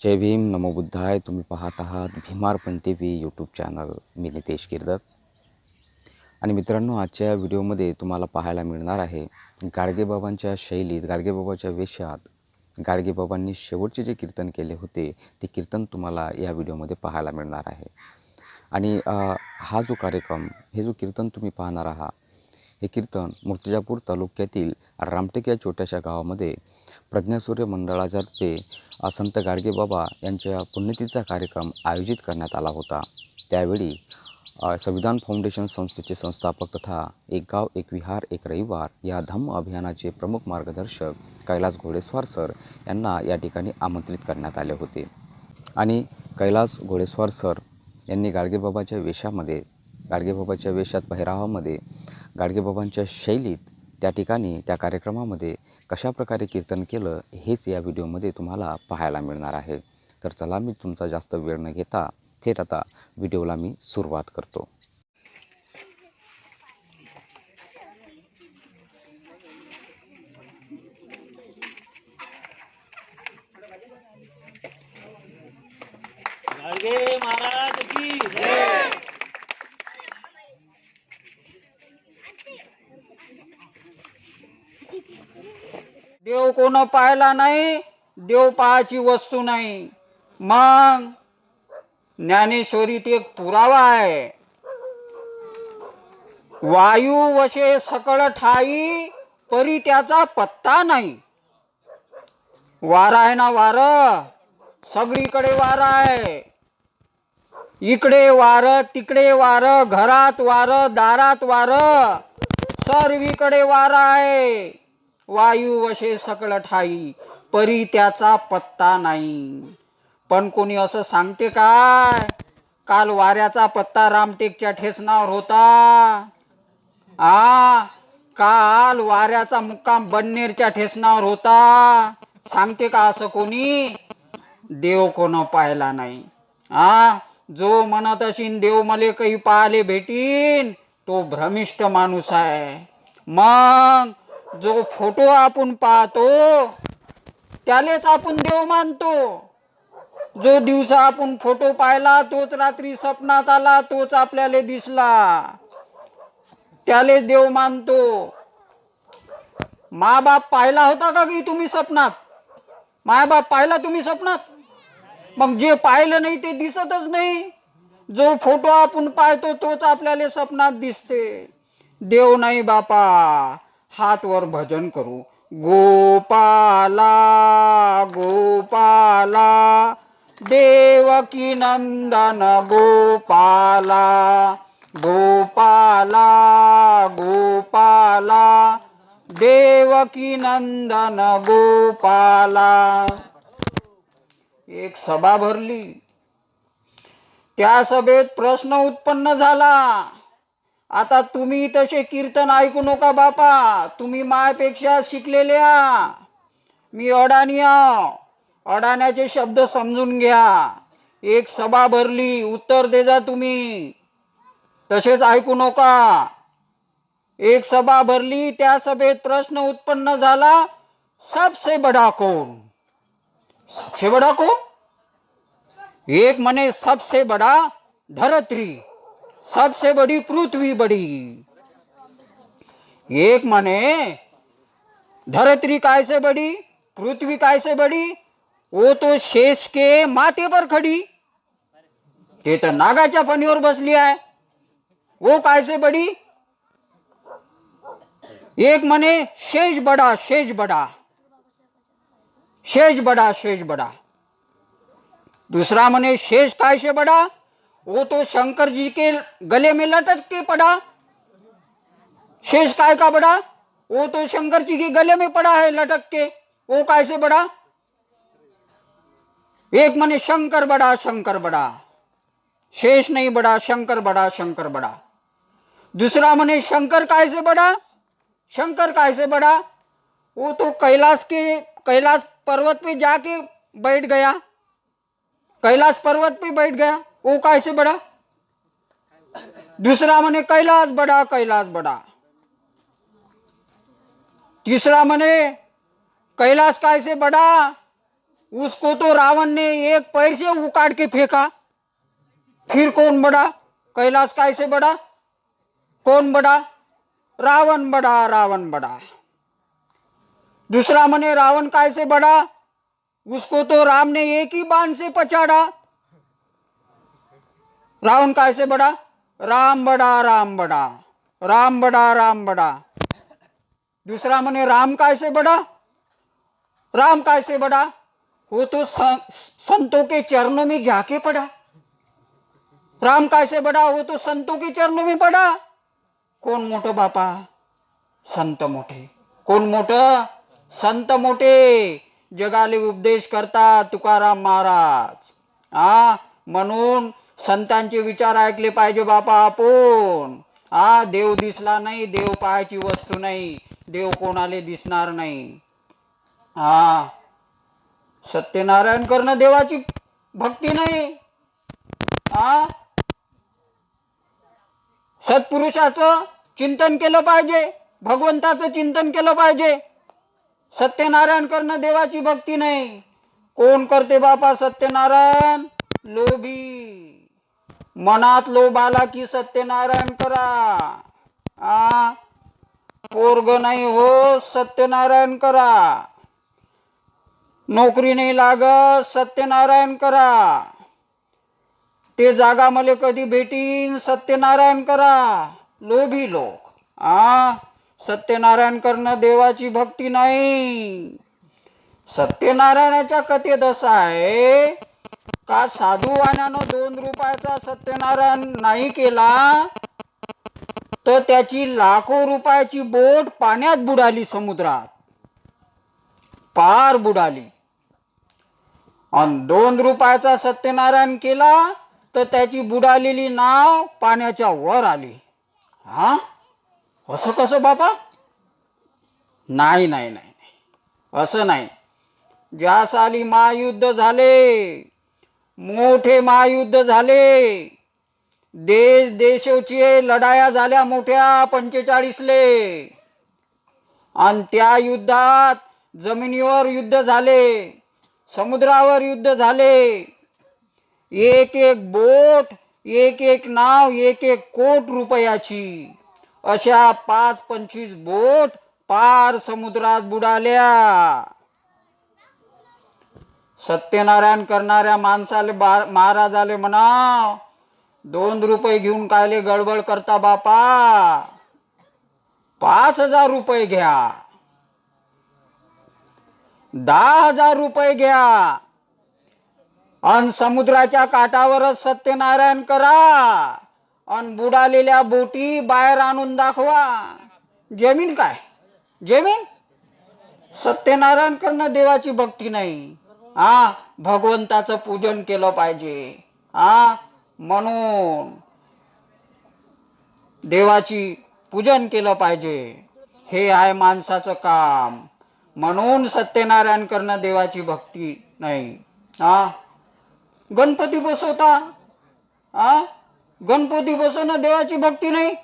जय भीम नमो बुद्धाय. तुम्ही पाहत आहात Bhimarpan T V YouTube channel मी नितेश गिरदत आणि मित्रांनो आजच्या व्हिडिओमध्ये तुम्हाला पाहायला मिळणार आहे गाडगेबाबांच्या शैलीत गाडगेबाबाच्या वेशात गाडगेबाबांनी शेवटचे जे कीर्तन केले होते ते कीर्तन तुम्हाला या व्हिडिओमध्ये पाहायला मिळणार आहे. आणि हा जो कार्यक्रम हे जो कीर्तन तुम्ही पाहणार आहात हे कीर्तन मूर्तिजापूर तालुक्यातील रामटेक या छोट्याशा गावामध्ये प्रज्ञासूर्य मंडळातर्फे अ, संत गाडगेबाबा यांच्या पुण्यतिथीचा कार्यक्रम आयोजित करण्यात आला होता. त्यावेळी संविधान फाउंडेशन संस्थेचे संस्थापक तथा एक गाव एक विहार एक रविवार या धम्म अभियानाचे प्रमुख मार्गदर्शक कैलास घोडेस्वार सर यांना या ठिकाणी आमंत्रित करण्यात आले होते. आणि कैलास घोडेस्वार सर यांनी गाडगेबाबाच्या वेशामध्ये गाडगेबाबाच्या वेशात पहिरावामध्ये गाडगेबाबांच्या शैलीत त्या ठिकाणी त्या कार्यक्रमामध्ये कशा प्रकारे कीर्तन केलं हेच या व्हिडिओमध्ये तुम्हाला पाहायला मिळणार आहे. तर चला मी तुमचा जास्त वेळ न घेता थेट आता व्हिडिओला मी सुरुवात करतो. महाराज की जय देव कोण पाहिला नाही देव पाहायची वस्तू नाही. मग ज्ञानेश्वरीत एक पुरावा आहे. वायू वशे सकळ ठाई परी त्याचा पत्ता नाही. वारा आहे ना वार? सगळीकडे वारा आहे. इकडे वार तिकडे वार घरात वार दारात वार सर्वीकडे वारा आहे. वायू वशे सकळ ठाई परी त्याचा पत्ता नाही. पण कोणी असं सांगते काय? काल वाऱ्याचा पत्ता रामटेकच्या ठेसनावर होता. आ काल वाऱ्याचा मुक्काम बन्नेरच्या ठेसनावर होता. सांगते का असं कोणी? देव कोण पाहिला नाही. आ जो म्हणत असीन देव मले काही पाहिले भेटीन तो भ्रमिष्ट माणूस आहे. मग जो फोटो आपण पाहतो त्यालेच आपण देव मानतो. जो दिवसा आपण फोटो पाहिला तोच रात्री स्वप्नात आला तोच आपल्याला दिसला. त्यालेच देव मानतो. मा बाप पाहिला होता का की तुम्ही स्वप्नात? माय बाप पाहिला तुम्ही स्वप्नात? मग जे पाहिलं नाही ते दिसतच नाही. जो फोटो आपण पाहतो तोच आपल्याला स्वप्नात दिसते. देव नाही बापा. हात वर भजन करू. गोपाला गोपाला देवकी नंदन गोपाला गोपाला गोपाला देवकी नंदन गोपाला. एक सभा भरली. त्या सभेत प्रश्न उत्पन्न झाला. आता तुम्ही तसे कीर्तन ऐकू नका बापा. तुम्ही मायपेक्षा शिकलेल्या मी अडाणी आहो. अडाण्याचे शब्द समजून घ्या. एक सभा भरली उत्तर दे जा तुम्ही. तसेच ऐकू नका. एक सभा भरली त्या सभेत प्रश्न उत्पन्न झाला सबसे बडा कोण? सबसे बडा कोण? एक म्हणे सबसे बड़ा धरत्री. सबसे बड़ी पृथ्वी बड़ी। एक माने धरत्री काय से बड़ी पृथ्वी काय से बड़ी वो तो शेष के माथे पर खड़ी। ते तर नागाच्या फणीवर बसली आहे। वो काय से बड़ी? एक मने शेष बड़ा शेष बड़ा। शेष बड़ा शेष बड़ा। दूसरा मने शेष कायसे बड़ा? वो तो शंकर जी के गले में लटक के पड़ा। शेष काय का बड़ा? वो तो शंकर जी के गले में पड़ा है लटक के। वो काय से बड़ा? एक मने शंकर बड़ा शंकर बड़ा। शेष नहीं बड़ा, शंकर बड़ा शंकर बड़ा। दूसरा मने शंकर काय से बड़ा? शंकर काय से बड़ा? वो तो कैलाश के, कैलाश पर्वत पे जाके बैठ गया। कैलाश पर्वत पे बैठ गया। वो कैसे बड़ा? दूसरा मने कैलाश बड़ा कैलाश बड़ा। तीसरा मने कैलाश कैसे बड़ा? उसको तो रावण ने एक पैर से उकाड़ के फेंका। फिर कौन बड़ा? कैलाश काय से बड़ा? कौन बड़ा? रावण बड़ा रावण बड़ा। दूसरा मने रावण काय से बड़ा? उसको तो राम ने एक ही बाण से पछाड़ा। रावण काय से बड़ा? राम बड़ा राम बड़ा. राम बड़ा राम बड़ा. दुसरा म्हणे राम काय से बड़ा? राम काय से बड़ा? वो हो हो तो संतों के चरणों में जाके पड़ा. राम काय से बड़ा? वो तो संतों के चरणों में पड़ा. कोण मोठं बापा? संत मोठे. कोण मोठं? संत मोठे. जगाले उपदेश करतात तुकाराम महाराज. हा म्हणून संतांचे विचार ऐकले पाहिजे बापा आपण. हा देव दिसला नाही देव पाहायची वस्तू नाही देव कोणाले दिसणार नाही. हा. सत्यनारायण करणं देवाची भक्ती नाही. हा? सत्पुरुषाचं चिंतन केलं पाहिजे भगवंताचं चिंतन केलं पाहिजे. सत्यनारायण करणं देवाची भक्ती नाही. कोण करते बापा सत्यनारायण? लोभी. मनात लोभ आला की सत्यनारायण करा. आ? पोरग नाही हो सत्यनारायण करा. नोकरी नाही लागत सत्यनारायण करा. ते जागा मला कधी भेटीन सत्यनारायण करा. लोभी लोक. आ? सत्यनारायण करणं देवाची भक्ती नाही. सत्यनारायणाच्या कथेत असं आहे का साधूवाण्यानं दोन रुपयाचा सत्यनारायण नाही केला? तर त्याची लाखो रुपयाची बोट पाण्यात बुडाली समुद्रात. पार बुडाली. आणि दोन रुपयाचा सत्यनारायण केला तर त्याची बुडालेली नाव पाण्याच्या वर आली. हा? असं कसं बापा? नाही नाही नाही नाही. असं नाही. ज्या साली महायुद्ध झाले मोठे महायुद्ध झाले. देश देशाची लढाया झाल्या मोठ्या पंचेचाळीसले. आणि त्या युद्धात जमिनीवर युद्ध झाले समुद्रावर युद्ध झाले. एक एक बोट एक एक नाव एक एक कोट रुपयाची अशा पाच पंचवीस बोट पार समुद्रात बुडाल्या. सत्यनारायण करणाऱ्या माणसाले बा महाराजाले म्हणा दोन रुपये घेऊन कायले गडबड करता बापा? पाच हजार रुपये घ्या. दहा हजार रुपये घ्या. अन समुद्राच्या काठावरच सत्यनारायण करा. अन बुडालेल्या बोटी बाहेर आणून दाखवा. जमीन काय? जमीन? सत्यनारायण करणं देवाची भक्ती नाही. हा भगवंताचं पूजन केलं पाहिजे. हा म्हणून देवाची पूजन केलं पाहिजे. हे आहे माणसाचं काम. म्हणून सत्यनारायण करणं देवाची भक्ती नाही. हा? गणपती बसवता? हा? गणपती बसवणं देवाची भक्ती नाही?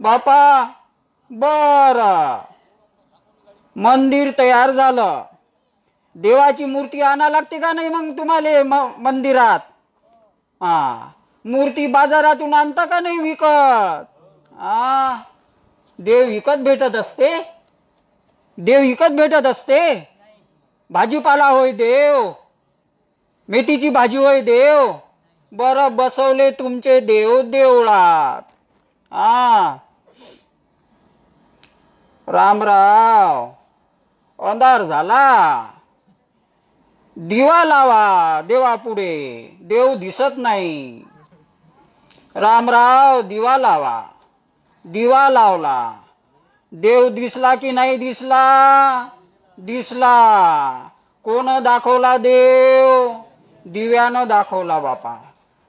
बापा! बर. मंदिर तयार झालं. देवाची मूर्ती आणा लागते का नाही मग तुम्हाला म मंदिरात? हा. मूर्ती बाजारातून आणता का नाही विकत? हा देव विकत भेटत असते? देव विकत भेटत असते? भाजीपाला होय देव. मेथीची भाजी होय देव. बरं बसवले तुमचे देव देवळात. हा रामराव अंधार झाला. दिवा लावा देवा पुढे. देव दिसत नाही. रामराव दिवा लावा. दिवा लावला. देव दिसला की नाही दिसला? दिसला. कोण दाखवला देव? दिव्यानं दाखवला बापा.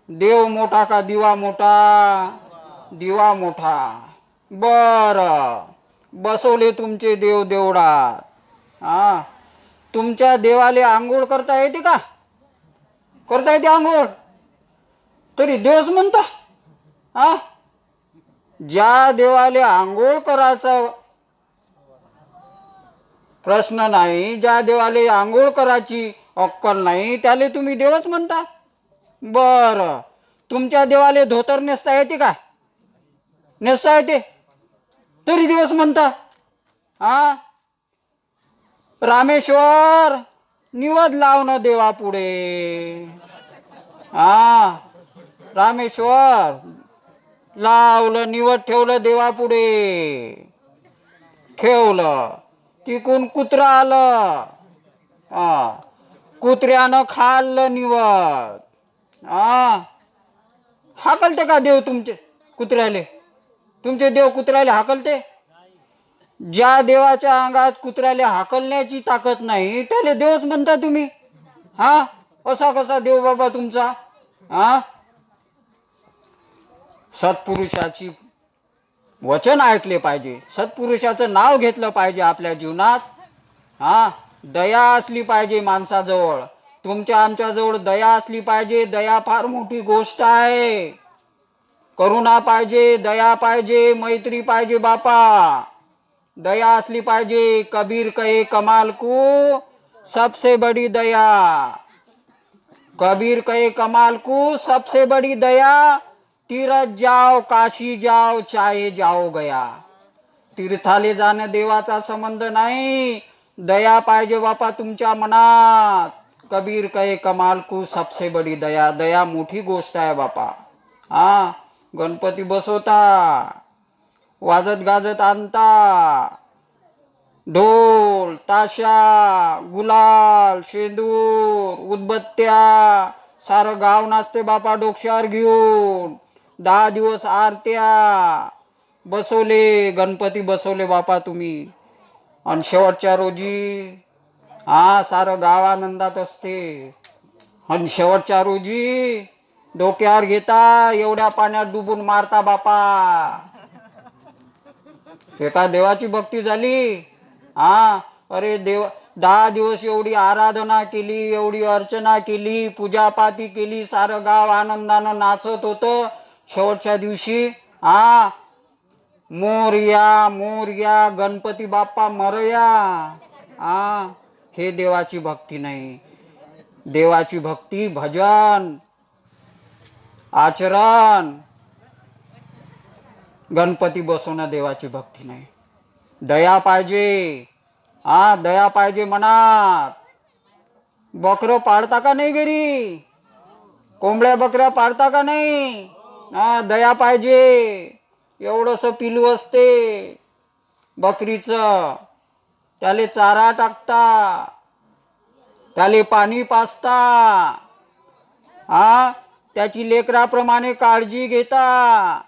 देव मोठा का दिवा मोठा? दिवा मोठा. बर. बसवले तुमचे देव देवडात हा? तुमच्या देवाले आंघोळ करता येते का? करता येते आंघोळ? तरी देवच म्हणता. हा? ज्या देवाले आंघोळ करायचा प्रश्न नाही ज्या देवाले आंघोळ करायची अक्कल नाही त्याले तुम्ही देवच म्हणता. बरं. तुमच्या देवाले धोतर नेसता येते का? नेसता येते. तरी दिवस म्हणता. हा? रामेश्वर निवद लावणं देवा पुढे. हा रामेश्वर लावलं निवड ठेवलं देवा पुढे. ठेवलं तिकून कुत्रा आलं. हा कुत्र्यानं खाल्लं निवड हा हाकलते का देव तुमचे कुत्र्याले? तुमचे देव कुत्र्याले हाकलते? ज्या देवाच्या अंगात कुत्र्याला हाकलण्याची ताकद नाही त्याला देवच म्हणता तुम्ही. हा? असा कसा देव बाबा तुमचा? हा? सत्पुरुषाची वचन ऐकले पाहिजे. सत्पुरुषाचं नाव घेतलं पाहिजे आपल्या जीवनात. हा? दया असली पाहिजे माणसाजवळ. तुमच्या आमच्याजवळ दया असली पाहिजे दया फार मोठी गोष्ट आहे. करुणा पाहिजे दया पाहिजे मैत्री पाहिजे बापा. दया असली पाहिजे कबीर कहे कमाल को सबसे बड़ी दया। कबीर कहे कमाल को सबसे बड़ी दया तीरथ जाओ काशी जाओ चाहे जाओ गया। तीर्थाले जाणं देवाचा संबंध नाही दया पाहिजे बापा तुमच्या मनात। कबीर कहे कमाल को सबसे बड़ी दया। दया मोठी गोष्ट आहे बापा। हा गणपती बसवता वाजत गाजत आणता. ढोल ताशा गुलाल शेंदूर उदबत्त्या सारं गाव नाचते बापा डोक्यावर घेऊन. दहा दिवस आरत्या बसवले गणपती बसवले बापा तुम्ही. आणि शेवटच्या रोजी हा सारं गाव आनंदात असते. आणि शेवटच्या रोजी डोक्यावर घेता एवढ्या पाण्यात डुबून मारता बापा. एका देवाची भक्ती झाली. हा अरे देव दहा दिवस एवढी आराधना केली एवढी अर्चना केली पूजापाती केली सारं गाव आनंदानं नाचत होतं. शेवटच्या दिवशी हा मोरया मोरया गणपती बाप्पा मरया हा हे देवाची भक्ती नाही. देवाची भक्ती भजन आचरण. गणपती बसवणं देवाची भक्ती नाही. दया पाहिजे. हा दया पाहिजे मनात. बकरं पाळता का नाही घरी? कोंबड्या बकऱ्या पाळता का नाही? हा दया पाहिजे. एवढंसं पिलू असते. बकरीचं. त्याले चारा टाकता. त्याले पाणी पाजता. हा त्याची लेकराप्रमाणे काळजी घेता.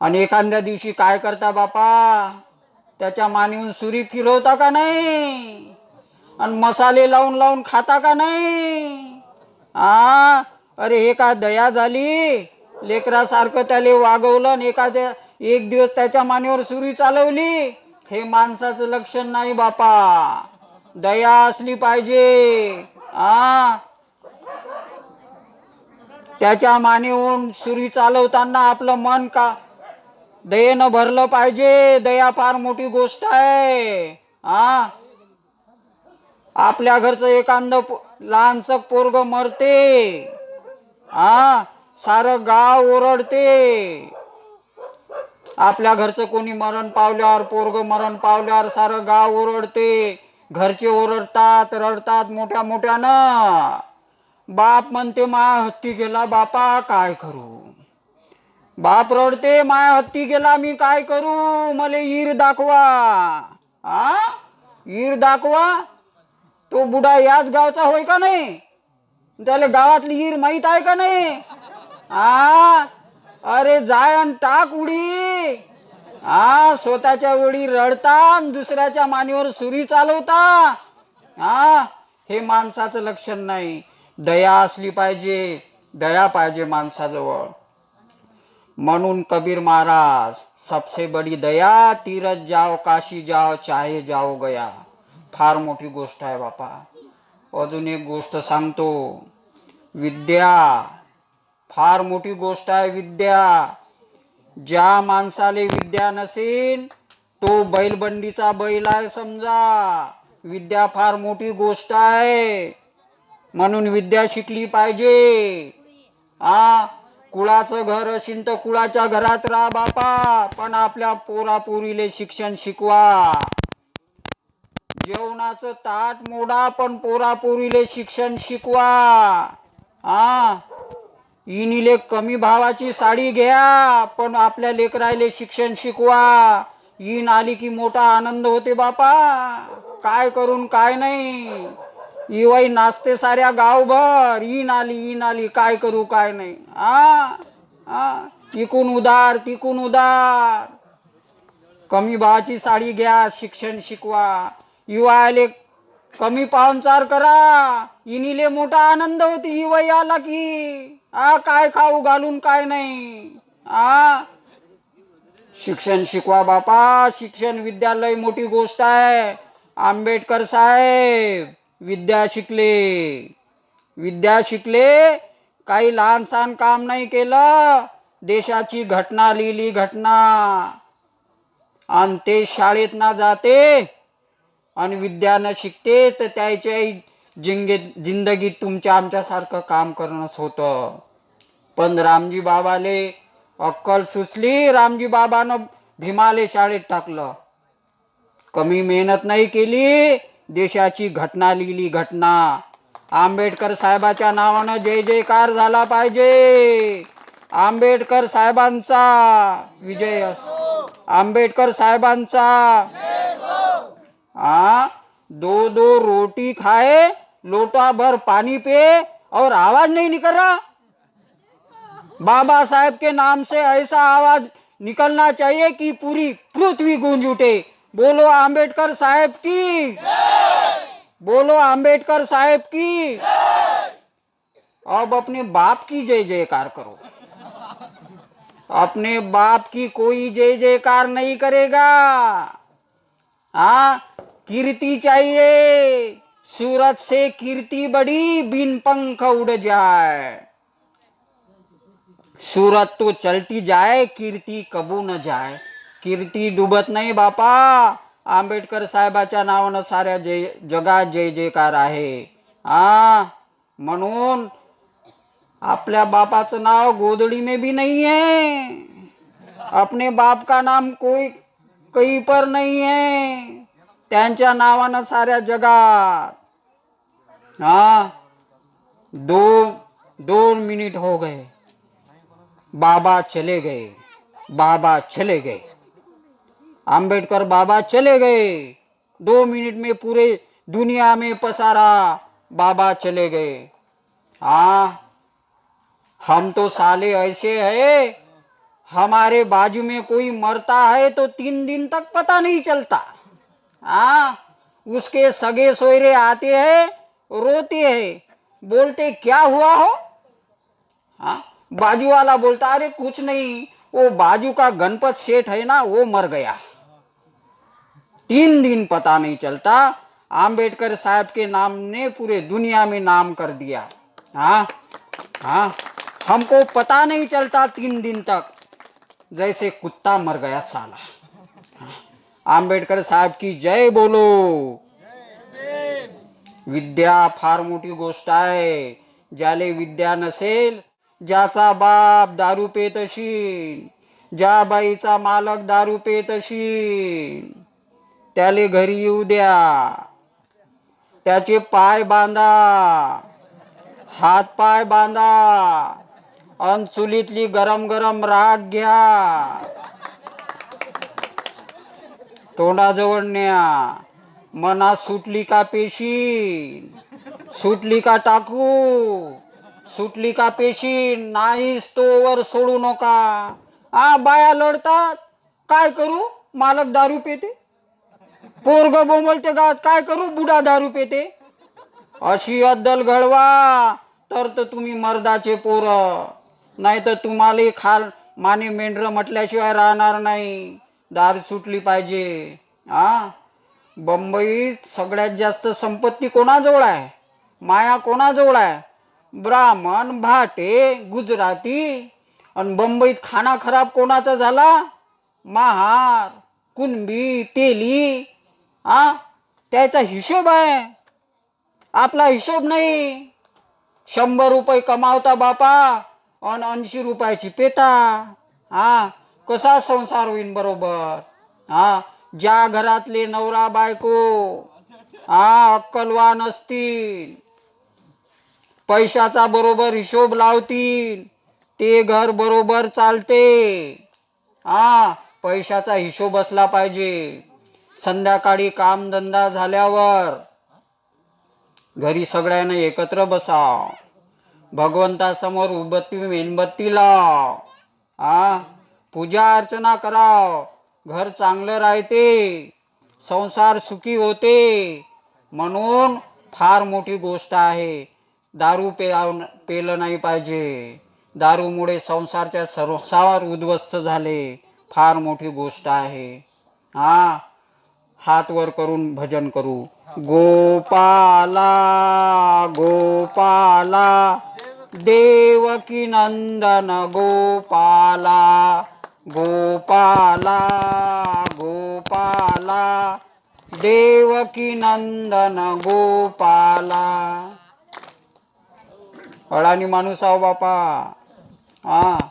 आणि एखाद्या दिवशी काय करता बापा? त्याच्या मानेहून सुरी फिरवता का नाही? आणि मसाले लावून लावून खाता का नाही? आ? अरे हे का दया झाली? लेकरासारखं त्याले वागवलं आणि एखाद्या एक दिवस त्याच्या मानेवर सुरी चालवली? हे माणसाचं लक्षण नाही बापा. दया असली पाहिजे. आ? त्याच्या मानेहून सुरी चालवताना आपलं मन का दयेनं भरलं पाहिजे. दया फार मोठी गोष्ट आहे. हा? आपल्या घरचं एखाद लहानसं पोरग मरते. हा? सारं गाव ओरडते. आपल्या घरचं कोणी मरण पावल्यावर पोरग मरण पावल्यावर सारं गाव ओरडते. घरचे ओरडतात रडतात मोठ्या मोठ्यानं. बाप म्हणते मा हत्ती गेला बापा काय करू? बाप रडते माय हत्ती गेला मी काय करू? मला ईर दाखवा. आ? ईर दाखवा? तो बुडा याच गावचा होय का नाही? त्याला गावातली ईर माहीत आहे का नाही? आ? अरे जाय आणि टाक उडी. हा स्वतःच्या वेळी रडता दुसऱ्याच्या मानेवर सुरी चालवता. हा हे माणसाचं लक्षण नाही. दया असली पाहिजे दया पाहिजे माणसाजवळ. म्हणून कबीर महाराज सबसे बडी दया तीरथ जाओ काशी जाओ चाहे जाओ गया. फार मोठी गोष्ट आहे बापा. अजून एक गोष्ट सांगतो. विद्या फार मोठी गोष्ट आहे विद्या. ज्या माणसाले विद्या नसेल तो बैलबंडीचा बैल आहे समजा. विद्या फार मोठी गोष्ट आहे. म्हणून विद्या शिकली पाहिजे. आ कुळाचं घर असेल तर कुळाच्या घरात राहा बापा. पण आपल्या पोरापोरीले शिक्षण शिकवा. जेवणाचं ताट मोडा पण पोरापोरीले शिक्षण शिकवा. हा इनिले कमी भावाची साडी घ्या पण आपल्या लेकरायले शिक्षण शिकवा. इन आली की मोठा आनंद होते बापा. काय करून काय नाही. इवाई नाचते साऱ्या गावभर. इन आली इन आली काय करू काय नाही. आ आ तिकून उदार तिकून उदार. कमी भावाची साडी घ्या शिक्षण शिकवा. युवाले कमी पाहुणचार करा. इनिले मोठा आनंद होती इवाई आला की. आ काय खाऊ घालून काय नाही. आ शिक्षण शिकवा बापा. शिक्षण विद्यालय मोठी गोष्ट आहे. आंबेडकर साहेब विद्या शिकले. विद्या शिकले काही लहान सहान काम नाही केलं देशाची घटना लिहिली घटना. आणि ते शाळेत ना जाते आणि विद्या न शिकते तर त्याच्या जिंगे जिंदगीत तुमच्या आमच्यासारखं काम करणंच होतं. पण रामजी बाबाले अक्कल सुचली रामजी बाबानं भीमाले शाळेत टाकलं. कमी मेहनत नाही केली देशाची घटना लिहिली घटना. आंबेडकर साहेबाच्या नावानं जय जयकार झाला पाहिजे. आंबेडकर साहेबांचा विजय अस आंबेडकर साहेबांचा. दो दो रोटी खाए लोटा भर पानी पे और आवाज नहीं निकल रहा. बाबा साहेब के नाम से ऐसा आवाज निकलना चाहिए कि पूरी पृथ्वी गूंज उठे. बोलो आंबेडकर साहेब की। बोलो आंबेडकर साहेब की। अब अपने बाप की जय जयकार करो। अपने बाप की कोई जय जयकार नहीं करेगा। हाँ कीर्ति चाहिए। सूरत से कीर्ति बड़ी, बिन पंख उड़ जाए। सूरत तो चलती जाए, कीर्ति कबू न जाए। कीर्ति डुबत नहीं बापा। आंबेडकर साहेबाच्या नावानं साऱ्या जय जगात जय जयकार आहे. हा म्हणून आपल्या बापाचं नाव गोदडी में भी नहीं है अपने बाप का नाम कोई कहीं पर नहीं है त्यांच्या नावानं साऱ्या जगात. हा दो दोन मिनिट हो गए. बाबा चले गए. बाबा चले गए. आंबेडकर बाबा चले गए। दो मिनट में पूरे दुनिया में पसारा, बाबा चले गए। हाँ हम तो साले ऐसे है। हमारे बाजू में कोई मरता है तो तीन दिन तक पता नहीं चलता। हाँ उसके सगे सोयरे आते हैं, रोते हैं। बोलते, क्या हुआ हो? हाँ बाजू वाला बोलता, अरे कुछ नहीं, वो बाजू का गणपत सेठ है ना, वो मर गया। तीन दिन पता नहीं चलता। आंबेडकर साहब के नाम ने पूरे दुनिया में नाम कर दिया। हाँ हाँ हमको पता नहीं चलता तीन दिन तक। जैसे कुत्ता मर गया साला। आंबेडकर साहब की जय बोलो। विद्या फार मोठी गोष्ट आहे। ज्याले विद्या नसेल ज्याचा बाप दारू पेत अशील ज्या बाईचा मालक दारू पेत अशील त्याले घरी येऊ द्या. त्याचे पाय बांधा. हात पाय बांधा. अन चुलीतली गरम गरम राग घ्या. तोंडाजवळ न्या. मना सुटली का पेशी सुटली का टाकू? सुटली का पेशी नाहीच तोवर सोडू नका. आ बाया लढतात. काय करू? मालक दारू पेते? पोरग बोंबलते गावात काय करू? बुडा दारू पेते. अशी अद्दल घडवा. तर तर तुम्ही मर्दाचे पोर. नाही तर तुम्हाला खाल माने मेंढर म्हटल्याशिवाय राहणार नाही. दार सुटली पाहिजे. हा बंबईत सगळ्यात जास्त संपत्ती कोणाजवळ आहे? माया कोणाजवळ आहे? ब्राह्मण भाटे गुजराती. आणि बंबईत खाना खराब कोणाचा झाला? महार कुणबी तेली. हा? त्याचा हिशोब आहे. आपला हिशोब नाही. शंभर रुपये कमावता बापा आणि ऐंशी रुपयाची पेता. हा? कसा संसार होईन बरोबर? हा? ज्या घरातले नवरा बायको हा अक्कलवान असतील. पैशाचा बरोबर हिशोब लावतील. ते घर बरोबर चालते. हा? पैशाचा हिशोब असला पाहिजे. संध्याकाळी कामधंदा झाल्यावर घरी सगळ्यांना एकत्र बसाव भगवंतासमोर उबत्ती मेणबत्ती लाव हा पूजा अर्चना कराव घर चांगलं राहते. संसार सुखी होते. म्हणून फार मोठी गोष्ट आहे. दारू पे पेलं नाही पाहिजे. दारूमुळे संसारच्या संसार उद्ध्वस्त झाले. फार मोठी गोष्ट आहे. हा हात वर करून भजन करू. गोपाला गोपाला देवकी नंदन गोपाला गोपाला गोपाला देवकी नंदन गोपाला. अडाणी माणूस आहो बापा. हा.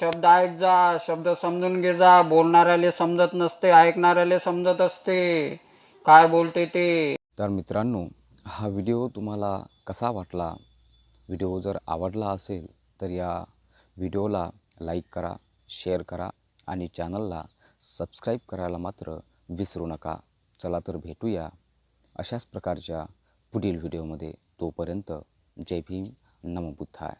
शब्द ऐक जा शब्द समजून घे जा. बोलणाऱ्याले समजत नसते ऐकणाऱ्याले समजत असते. काय बोलते ते? तर मित्रांनो हा व्हिडिओ तुम्हाला कसा वाटला? व्हिडिओ जर आवडला असेल तर या व्हिडिओला लाईक करा शेअर करा आणि चॅनलला सबस्क्राईब करायला मात्र विसरू नका. चला तर भेटूया अशाच प्रकारच्या पुढील व्हिडिओमध्ये. तोपर्यंत जय भीम नमबुद्धाय